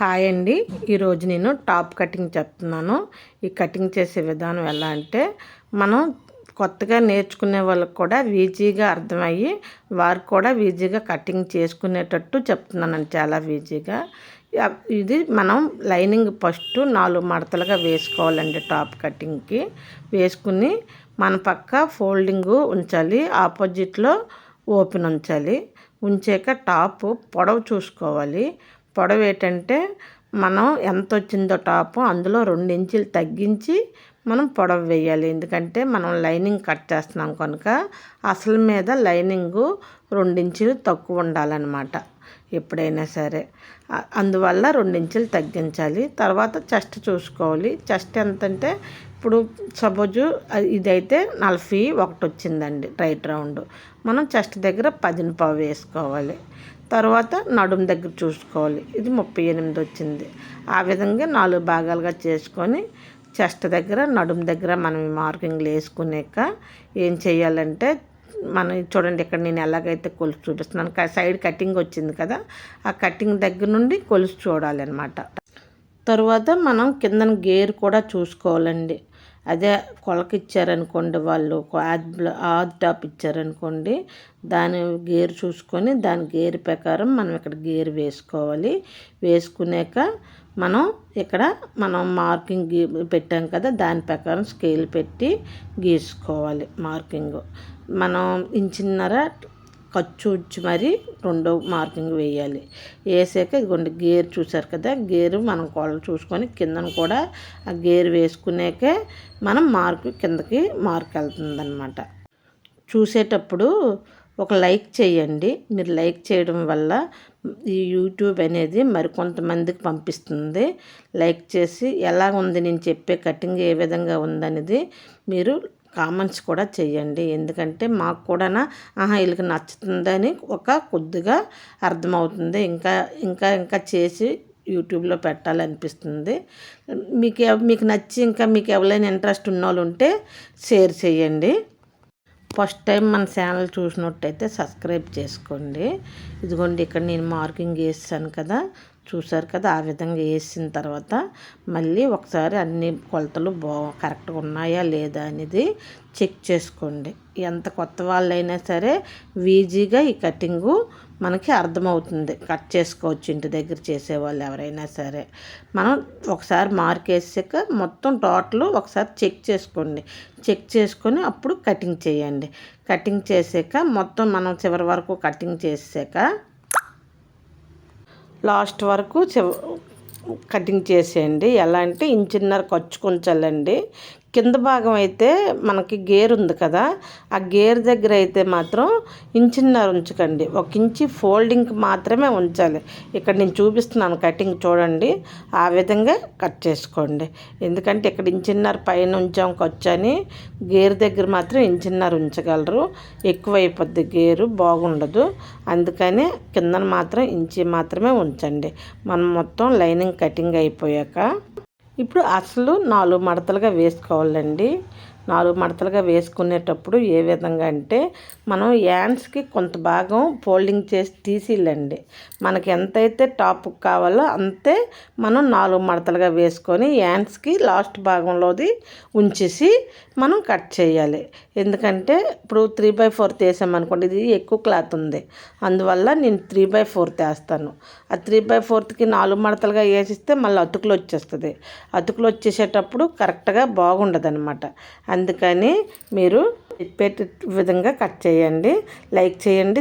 Hi అండి. ఈరోజు నేను టాప్ కటింగ్ చెప్తున్నాను ఈ కటింగ్ చేసే విధానం ఎలా అంటే మనం కొత్తగా నేర్చుకునే వాళ్ళకి కూడా ఈజీగా అర్థమయ్యి వారు కూడా ఈజీగా కటింగ్ చేసుకునేటట్టు చెప్తున్నానండి చాలా ఈజీగా. ఇది మనం లైనింగ్ ఫస్ట్ నాలుగు మడతలుగా వేసుకోవాలండి టాప్ కటింగ్కి. వేసుకుని మన పక్క ఫోల్డింగ్ ఉంచాలి ఆపోజిట్లో ఓపెన్ ఉంచాలి. ఉంచాక టాప్ పొడవు చూసుకోవాలి. పొడవు ఏంటంటే మనం ఎంత వచ్చిందో టాపు అందులో రెండు ఇంచులు తగ్గించి మనం పొడవు వేయాలి. ఎందుకంటే మనం లైనింగ్ కట్ చేస్తున్నాం కనుక అసలు మీద లైనింగు రెండించులు తక్కువ ఉండాలన్నమాట. ఎప్పుడైనా సరే. అందువల్ల రెండించులు తగ్గించాలి. తర్వాత చెస్ట్ చూసుకోవాలి. చెస్ట్ ఎంతంటే ఇప్పుడు సపోజు ఇదైతే నలభై ఒకటి వచ్చిందండి రైట్ రౌండ్. మనం చెస్ట్ దగ్గర పదిని పావు వేసుకోవాలి. తర్వాత నడుము దగ్గర చూసుకోవాలి. ఇది ముప్పై ఎనిమిది వచ్చింది ఆ విధంగా నాలుగు భాగాలుగా చేసుకొని చెస్ట్ దగ్గర నడుము దగ్గర మనం మార్కింగ్లు వేసుకునేక ఏం చేయాలంటే మనం చూడండి ఇక్కడ నేను ఎలాగైతే కొలుసు చూపిస్తున్నాను. సైడ్ కటింగ్ వచ్చింది కదా ఆ కటింగ్ దగ్గర నుండి కొలుసు చూడాలన్నమాట తర్వాత మనం కిందన గేర్ కూడా చూసుకోవాలండి. అదే కొలకి ఇచ్చారనుకోండి వాళ్ళు ఆది టాప్ ఇచ్చారనుకోండి దాని గేర్ చూసుకొని దాని గేర్ ప్రకారం మనం ఇక్కడ గేర్ వేసుకోవాలి. వేసుకునేక మనం ఇక్కడ మనం మార్కింగ్ గీ పెట్టాం కదా దాని ప్రకారం స్కేల్ పెట్టి గీసుకోవాలి మార్కింగ్. మనం ఇంచిన్నర ఖర్చు ఉచ్చి మరి రెండో మార్కింగ్ వేయాలి. వేసాక ఇదిగోండి గేర్ చూసారు కదా గేరు మనం కొలలు చూసుకొని కిందన కూడా ఆ గేర్ వేసుకునేకే మనం మార్క్ కిందకి మార్క్ వెళ్తుందనమాట చూసేటప్పుడు ఒక లైక్ చేయండి. మీరు లైక్ చేయడం వల్ల ఈ యూట్యూబ్ అనేది మరికొంతమందికి పంపిస్తుంది. లైక్ చేసి ఎలా ఉంది నేను చెప్పే కటింగ్ ఏ విధంగా ఉందనేది మీరు కామెంట్స్ కూడా చేయండి ఎందుకంటే మాకు కూడా ఆహా వీళ్ళకి నచ్చుతుందని ఒక కొద్దిగా అర్థమవుతుంది. ఇంకా ఇంకా ఇంకా చేసి యూట్యూబ్లో పెట్టాలనిపిస్తుంది. మీకు మీకు నచ్చి ఇంకా మీకు ఎవరైనా ఇంట్రెస్ట్ ఉన్న వాళ్ళు ఉంటే షేర్ చేయండి ఫస్ట్ టైం మన ఛానల్ చూసినట్టయితే సబ్స్క్రైబ్ చేసుకోండి. ఇదిగోండి ఇక్కడ నేను మార్కింగ్ వేసాను కదా. చూసారు కదా ఆ విధంగా వేసిన తర్వాత మళ్ళీ ఒకసారి అన్ని కొలతలు బా కరెక్ట్గా ఉన్నాయా లేదా అనేది చెక్ చేసుకోండి. ఎంత కొత్త వాళ్ళైనా సరే వీజీగా ఈ కటింగు మనకి అర్థమవుతుంది. కట్ చేసుకోవచ్చు ఇంటి దగ్గర చేసేవాళ్ళు ఎవరైనా సరే. మనం ఒకసారి మార్క్ వేసాక మొత్తం టోటల్ ఒకసారి చెక్ చేసుకోండి. చెక్ చేసుకొని అప్పుడు కటింగ్ చేయండి. కటింగ్ చేసాక మొత్తం మనం చివరి వరకు కటింగ్ చేసాక లాస్ట్ వరకు కటింగ్ చేసేయండి. ఎలా అంటే ఇంచున్నర ఖర్చు కొంచాలండి కింద భాగం అయితే మనకి గేర్ ఉంది కదా ఆ గేర్ దగ్గర అయితే మాత్రం ఇంచున్నర ఉంచకండి. ఒక ఇంచి ఫోల్డింగ్కి మాత్రమే ఉంచాలి. ఇక్కడ నేను చూపిస్తున్నాను కటింగ్ చూడండి. ఆ విధంగా కట్ చేసుకోండి. ఎందుకంటే ఇక్కడ ఇంచున్నర పైన ఉంచాం అని గేర్ దగ్గర మాత్రం ఇంచున్నర ఉంచగలరు. ఎక్కువ అయిపోద్ది గేరు బాగుండదు. అందుకని కిందన మాత్రం ఇంచి మాత్రమే ఉంచండి. మనం మొత్తం లైనింగ్ కటింగ్ అయిపోయాక ఇప్పుడు అసలు నాలుగు మడతలుగా వేసుకోవాలండి. నాలుగు మడతలుగా వేసుకునేటప్పుడు ఏ విధంగా అంటే మనం యాండ్స్కి కొంత భాగం ఫోల్డింగ్ చేసి తీసిల్లండి మనకి ఎంతైతే టాప్ కావాలో అంతే మనం నాలుగు మడతలుగా వేసుకొని యాండ్స్కి లాస్ట్ భాగంలోది ఉంచేసి మనం కట్ చేయాలి. ఎందుకంటే ఇప్పుడు త్రీ బై ఫోర్త్ వేసామనుకోండి ఇది ఎక్కువ క్లాత్ ఉంది. అందువల్ల నేను త్రీ బై ఫోర్త్ వేస్తాను ఆ త్రీ బై ఫోర్త్కి నాలుగు మడతలుగా వేసిస్తే మళ్ళీ అతుకులు వచ్చేస్తుంది. అతుకులు వచ్చేసేటప్పుడు కరెక్ట్గా బాగుండదు అనమాట అందుకని మీరు పెట్టే విధంగా కట్ చేయండి. లైక్ చేయండి